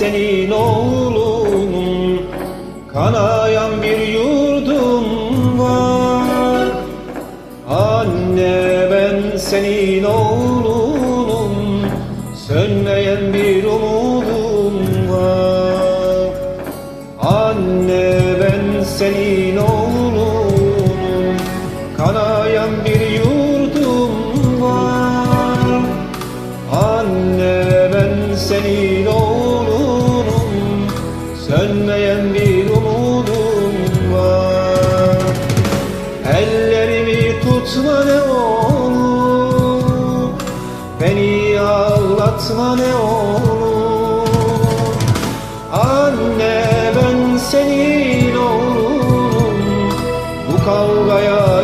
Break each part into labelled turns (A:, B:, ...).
A: senin oğlunum. Kanayan bir yurdum var. Anne ben senin oğlunum. Sönmeyen bir umudum var. Anne ben senin oğlunum. Kanayan bir Sönmeyen bir umudum var. Ellerimi tutma ne olur Beni ağlatma ne olur. Anne ben senin oğlunum Bu kavgaya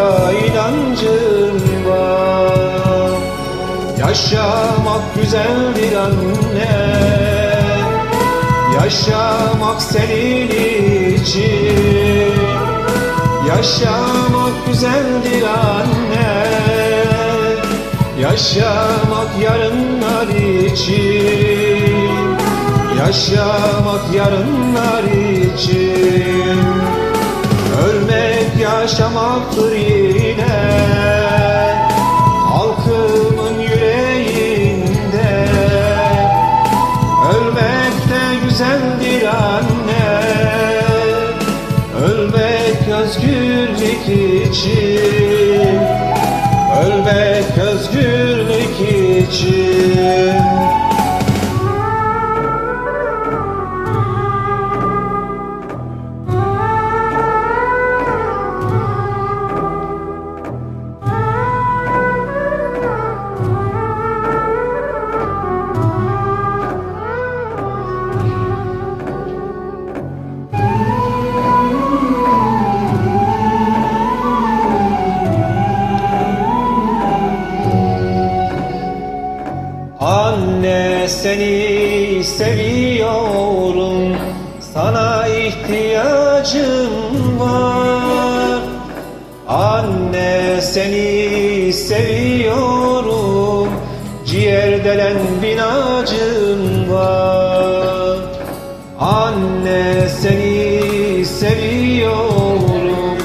A: kavgaya inancım var. Yaşamak güzeldir anne. Yaşamak senin için. Yaşamak güzeldir anne. Yaşamak yarınlar için. Yaşamak yarınlar için yaşamaktır yine. Halkımın yüreğinde. Ölmek de güzeldir anne. Ölmek özgürlük için. Ölmek özgürlük için seni seviyorum. Sana ihtiyacım var. Anne seni seviyorum. Ciğer delen binacım var. Anne seni seviyorum.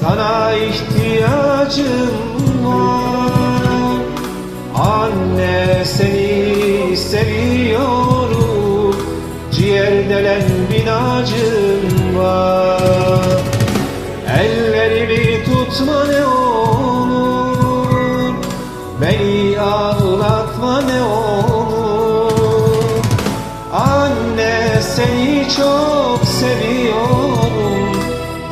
A: Sana ihtiyacım seni çok seviyorum.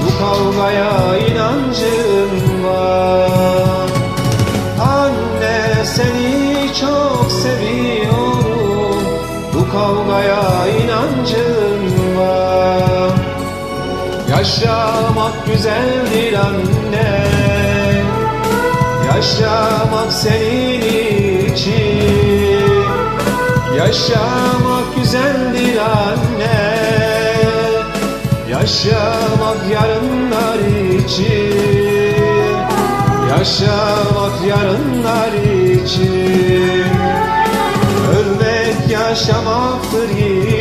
A: Bu kavgaya inancım var. Anne seni çok seviyorum. Bu kavgaya inancım var. Yaşamak güzeldir anne. Yaşamak senin için. Yaşamak güzeldir anne Yaşamak yarınlar için. Yaşamak yarınlar için. Ölmek yaşamaktır yine